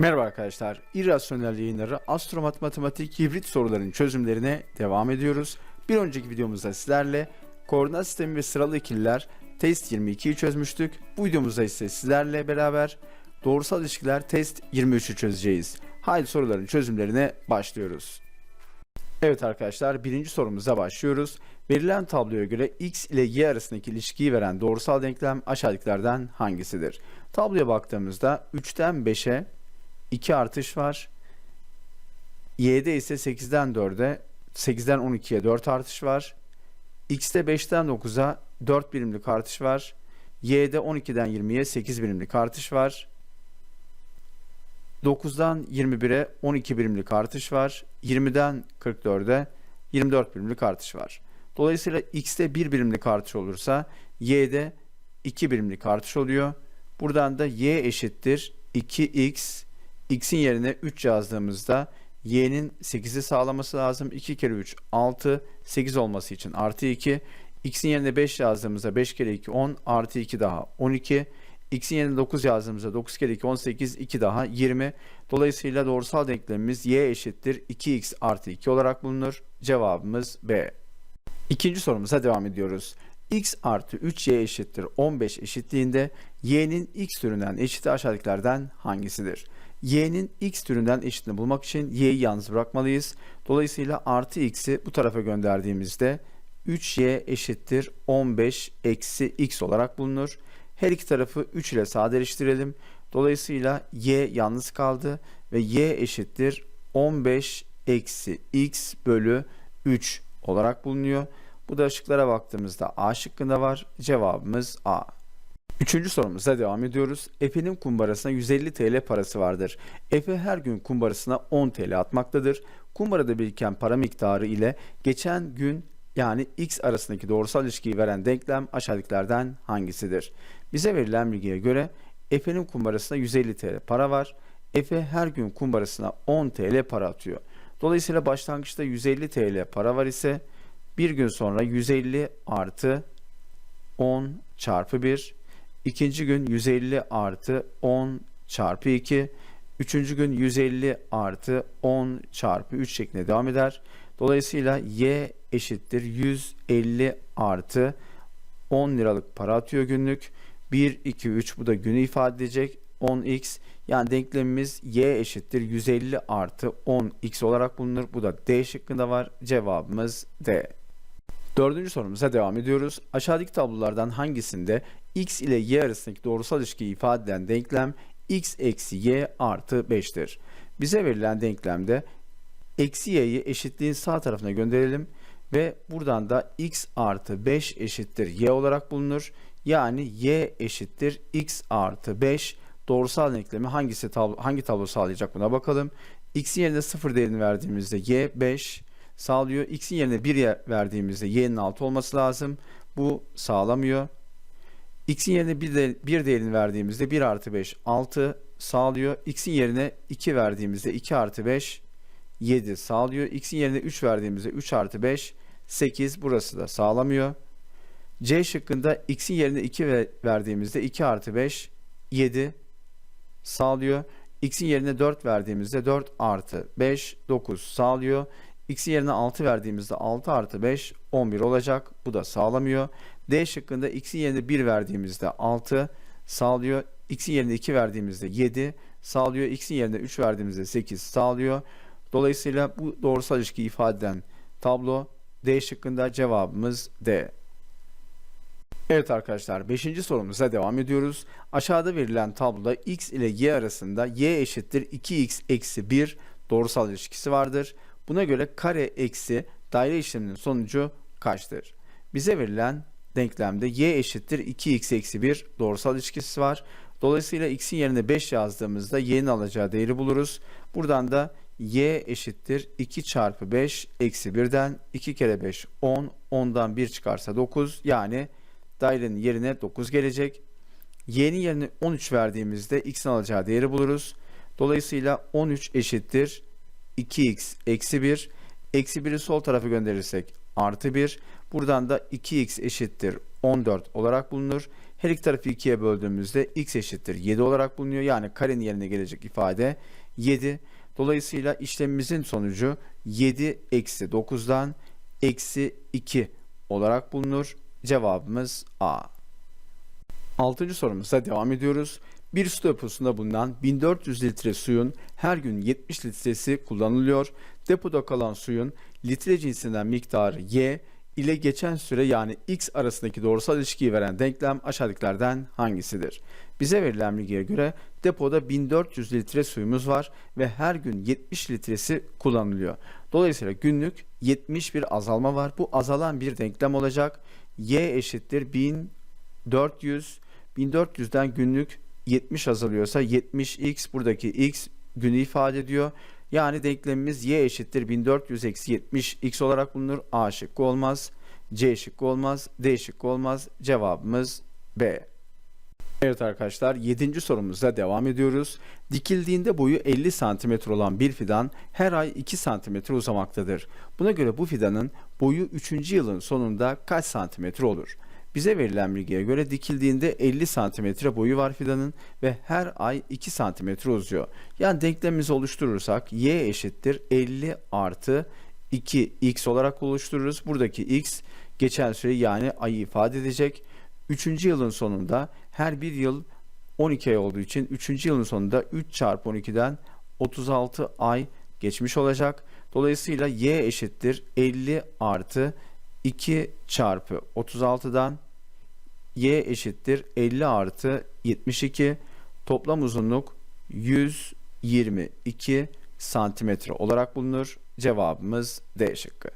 Merhaba arkadaşlar. İrrasyonel yayınları astromat matematik hibrit soruların çözümlerine devam ediyoruz. Bir önceki videomuzda sizlerle koordinat sistemi ve sıralı ikililer test 22'yi çözmüştük. Bu videomuzda ise sizlerle beraber doğrusal ilişkiler test 23'ü çözeceğiz. Haydi soruların çözümlerine başlıyoruz. Evet arkadaşlar birinci sorumuza başlıyoruz. Verilen tabloya göre x ile y arasındaki ilişkiyi veren doğrusal denklem aşağıdakilerden hangisidir? Tabloya baktığımızda 3'ten 5'e 2 artış var. Y'de ise 8'den 4'e 8'den 12'ye 4 artış var. X'te 5'ten 9'a 4 birimlik artış var. Y'de 12'den 20'ye 8 birimlik artış var. 9'dan 21'e 12 birimlik artış var. 20'den 44'e 24 birimlik artış var. Dolayısıyla X'te 1 birimlik artış olursa Y'de 2 birimlik artış oluyor. Buradan da Y eşittir 2X x'in yerine 3 yazdığımızda y'nin 8'i sağlaması lazım. 2 kere 3 6 8 olması için artı 2. x'in yerine 5 yazdığımızda 5 kere 2 10 artı 2 daha 12. x'in yerine 9 yazdığımızda 9 kere 2 18 2 daha 20. Dolayısıyla doğrusal denklemimiz y eşittir 2x artı 2 olarak bulunur. Cevabımız B. İkinci sorumuza devam ediyoruz. x artı 3y eşittir 15 eşitliğinde y'nin x türünden eşiti aşağıdakilerden hangisidir? Y'nin x türünden eşitini bulmak için y'yi yalnız bırakmalıyız. Dolayısıyla artı x'i bu tarafa gönderdiğimizde 3y eşittir 15 eksi x olarak bulunur. Her iki tarafı 3 ile sadeleştirelim. Dolayısıyla y yalnız kaldı ve y eşittir 15 eksi x bölü 3 olarak bulunuyor. Bu da şıklara baktığımızda A şıkkında var. Cevabımız A. Üçüncü sorumuza devam ediyoruz. Efe'nin kumbarasına 150 TL parası vardır. Efe her gün kumbarasına 10 TL atmaktadır. Kumbarada biriken para miktarı ile geçen gün yani x arasındaki doğrusal ilişkiyi veren denklem aşağıdakilerden hangisidir? Bize verilen bilgiye göre Efe'nin kumbarasına 150 TL para var. Efe her gün kumbarasına 10 TL para atıyor. Dolayısıyla başlangıçta 150 TL para var ise bir gün sonra 150 artı 10 çarpı 1 İkinci gün 150 artı 10 çarpı 2. Üçüncü gün 150 artı 10 çarpı 3 şeklinde devam eder. Dolayısıyla y eşittir 150 artı 10 liralık para atıyor günlük. 1, 2, 3 bu da günü ifade edecek. 10x yani denklemimiz y eşittir 150 artı 10x olarak bulunur. Bu da D şıkkında var. Cevabımız D. Dördüncü sorumuza devam ediyoruz. Aşağıdaki tablolardan hangisinde x ile y arasındaki doğrusal ilişkiyi ifade eden denklem x eksi y artı 5'tir? Bize verilen denklemde eksi y'yi eşitliğin sağ tarafına gönderelim ve buradan da x artı 5 eşittir y olarak bulunur. Yani y eşittir x artı 5 doğrusal denklemi hangisi tablo, hangi tablo sağlayacak buna bakalım. x'in yerine 0 değerini verdiğimizde y 5 sağlıyor. X'in yerine 1 verdiğimizde y'nin 6 olması lazım. Bu sağlamıyor. X'in yerine 1, de, 1 değerini verdiğimizde 1 artı 5 6 sağlıyor. X'in yerine 2 verdiğimizde 2 artı 5 7 sağlıyor. X'in yerine 3 verdiğimizde 3 artı 5 8 burası da sağlamıyor. C şıkkında X'in yerine 2 verdiğimizde 2 artı 5 7 sağlıyor. X'in yerine 4 verdiğimizde 4 artı 5 9 sağlıyor. X'in yerine 6 verdiğimizde 6 artı 5 11 olacak. Bu da sağlamıyor. D şıkkında x'in yerine 1 verdiğimizde 6 sağlıyor. X'in yerine 2 verdiğimizde 7 sağlıyor. X'in yerine 3 verdiğimizde 8 sağlıyor. Dolayısıyla bu doğrusal ilişkiyi ifade eden tablo D şıkkında cevabımız D. Evet arkadaşlar 5. sorumuza devam ediyoruz. Aşağıda verilen tabloda x ile y arasında y eşittir 2x eksi 1 doğrusal ilişkisi vardır. Buna göre kare eksi daire işleminin sonucu kaçtır? Bize verilen denklemde y eşittir 2x eksi 1 doğrusal ilişkisi var. Dolayısıyla x'in yerine 5 yazdığımızda y'nin alacağı değeri buluruz. Buradan da y eşittir 2 çarpı 5 eksi 1'den 2 kere 5 10 10'dan 1 çıkarsa 9 yani dairenin yerine 9 gelecek. y'nin yerine 13 verdiğimizde x'in alacağı değeri buluruz. Dolayısıyla 13 eşittir 2x eksi 1. Eksi 1'i sol tarafa gönderirsek artı 1. Buradan da 2x eşittir 14 olarak bulunur. Her iki tarafı 2'ye böldüğümüzde x eşittir 7 olarak bulunuyor. Yani karenin yerine gelecek ifade 7. Dolayısıyla işlemimizin sonucu 7 eksi 9'dan eksi 2 olarak bulunur. Cevabımız A. Altıncı sorumuza devam ediyoruz. Bir su deposunda bulunan 1400 litre suyun her gün 70 litresi kullanılıyor. Depoda kalan suyun litre cinsinden miktarı Y ile geçen süre yani X arasındaki doğrusal ilişkiyi veren denklem aşağıdakilerden hangisidir? Bize verilen bilgiye göre depoda 1400 litre suyumuz var ve her gün 70 litresi kullanılıyor. Dolayısıyla günlük 70 bir azalma var. Bu azalan bir denklem olacak. Y eşittir 1400. 1400'den günlük 70 azalıyorsa 70x buradaki x günü ifade ediyor. Yani denklemimiz y eşittir 1400 eksi 70 x olarak bulunur. A şıkkı olmaz. C şıkkı olmaz. D şıkkı olmaz. Cevabımız B. Evet arkadaşlar 7. sorumuzla devam ediyoruz. Dikildiğinde boyu 50 cm olan bir fidan her ay 2 cm uzamaktadır. Buna göre bu fidanın boyu 3. yılın sonunda kaç santimetre olur? Bize verilen bilgiye göre dikildiğinde 50 santimetre boyu var fidanın ve her ay 2 santimetre uzuyor. Yani denklemimizi oluşturursak y eşittir 50 artı 2x olarak oluştururuz. Buradaki x geçen süre yani ayı ifade edecek. 3. yılın sonunda her bir yıl 12 ay olduğu için 3. yılın sonunda 3 çarpı 12'den 36 ay geçmiş olacak. Dolayısıyla y eşittir 50 artı 2 çarpı 36'dan y eşittir 50 artı 72 toplam uzunluk 122 santimetre olarak bulunur. Cevabımız D şıkkı.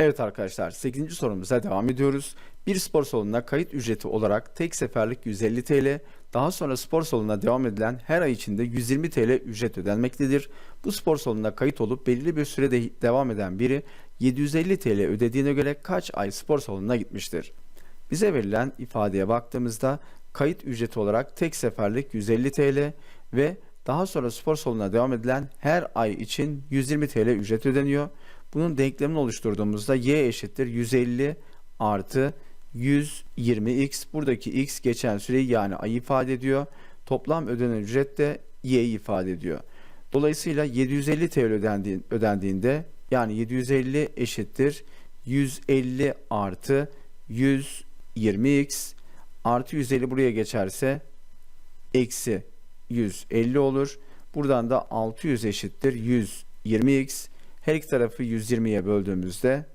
Evet arkadaşlar 8. sorumuza devam ediyoruz. Bir spor salonuna kayıt ücreti olarak tek seferlik 150 TL, daha sonra spor salonuna devam edilen her ay içinde 120 TL ücret ödenmektedir. Bu spor salonuna kayıt olup belirli bir sürede devam eden biri 750 TL ödediğine göre kaç ay spor salonuna gitmiştir? Bize verilen ifadeye baktığımızda kayıt ücreti olarak tek seferlik 150 TL ve daha sonra spor salonuna devam edilen her ay için 120 TL ücret ödeniyor. Bunun denklemini oluşturduğumuzda y eşittir 150 artı 120x. Buradaki x geçen süreyi yani ay ifade ediyor. Toplam ödenen ücret de y'yi ifade ediyor. Dolayısıyla 750 TL ödendiği, ödendiğinde yani 750 eşittir 150 artı 120x artı 150 buraya geçerse eksi 150 olur. Buradan da 600 eşittir 120x. Her iki tarafı 120'ye böldüğümüzde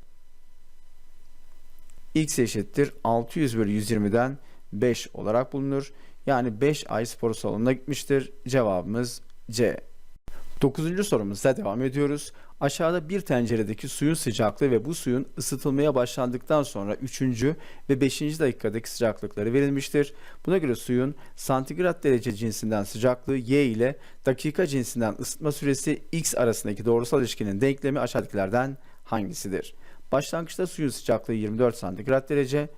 x eşittir 600 bölü 120'den 5 olarak bulunur. Yani 5 ay spor salonuna gitmiştir. Cevabımız C. 9. sorumuzla devam ediyoruz. Aşağıda bir tenceredeki suyun sıcaklığı ve bu suyun ısıtılmaya başlandıktan sonra 3. ve 5. dakikadaki sıcaklıkları verilmiştir. Buna göre suyun santigrat derece cinsinden sıcaklığı y ile dakika cinsinden ısıtma süresi x arasındaki doğrusal ilişkinin denklemi aşağıdakilerden hangisidir? Başlangıçta suyun sıcaklığı 24 santigrat derece,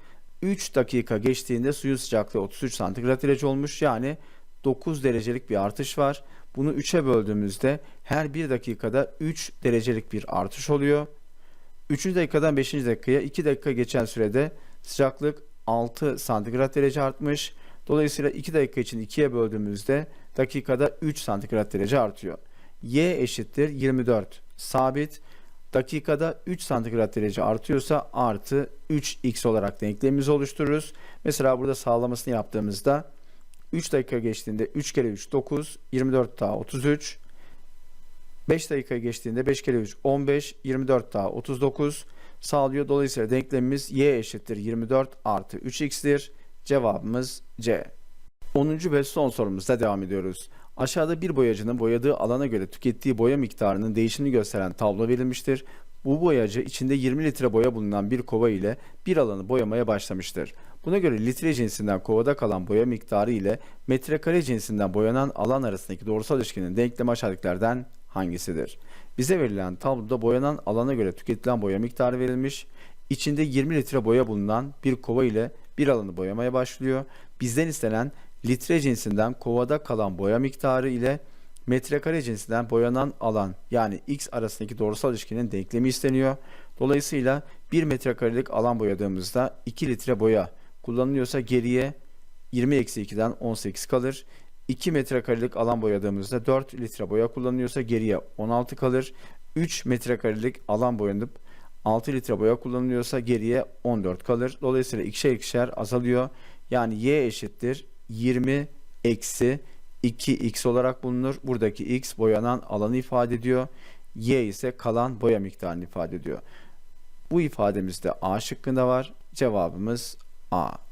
3 dakika geçtiğinde suyun sıcaklığı 33 santigrat derece olmuş. Yani 9 derecelik bir artış var. Bunu 3'e böldüğümüzde her 1 dakikada 3 derecelik bir artış oluyor. 3. dakikadan 5. dakikaya 2 dakika geçen sürede sıcaklık 6 santigrat derece artmış. Dolayısıyla 2 dakika için 2'ye böldüğümüzde dakikada 3 santigrat derece artıyor. Y eşittir 24 sabit. Dakikada 3 santigrat derece artıyorsa artı 3x olarak denklemimizi oluştururuz. Mesela burada sağlamasını yaptığımızda 3 dakika geçtiğinde 3 kere 3 9, 24 daha 33. 5 dakika geçtiğinde 5 kere 3 15, 24 daha 39 sağlıyor. Dolayısıyla denklemimiz y eşittir 24 artı 3x'tir. Cevabımız C. 10. ve son sorumuzda devam ediyoruz. Aşağıda bir boyacının boyadığı alana göre tükettiği boya miktarının değişimini gösteren tablo verilmiştir. Bu boyacı içinde 20 litre boya bulunan bir kova ile bir alanı boyamaya başlamıştır. Buna göre litre cinsinden kovada kalan boya miktarı ile metrekare cinsinden boyanan alan arasındaki doğrusal ilişkinin denklemi aşağıdakilerden hangisidir? Bize verilen tabloda boyanan alana göre tüketilen boya miktarı verilmiş. İçinde 20 litre boya bulunan bir kova ile bir alanı boyamaya başlıyor. Bizden istenen litre cinsinden kovada kalan boya miktarı ile metrekare cinsinden boyanan alan yani x arasındaki doğrusal ilişkinin denklemi isteniyor. Dolayısıyla 1 metrekarelik alan boyadığımızda 2 litre boya kullanılıyorsa geriye 20 eksi 2'den 18 kalır. 2 metrekarelik alan boyadığımızda 4 litre boya kullanılıyorsa geriye 16 kalır. 3 metrekarelik alan boyanıp 6 litre boya kullanılıyorsa geriye 14 kalır. Dolayısıyla ikişer ikişer azalıyor. Yani y eşittir 20 eksi 2x olarak bulunur. Buradaki x boyanan alanı ifade ediyor. Y ise kalan boya miktarını ifade ediyor. Bu ifademiz de A şıkkında var. Cevabımız A.